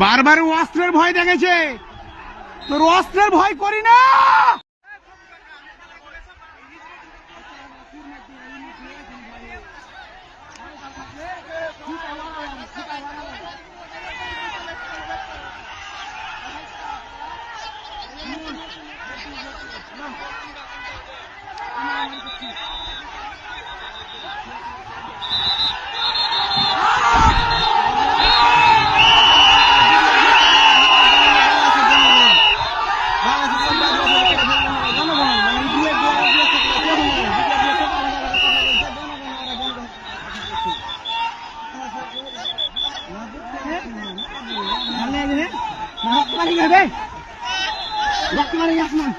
বারবার অস্ত্রের ভয় দেখেছে তোর অস্ত্রের ভয় করি না রক্ত মারি আসমান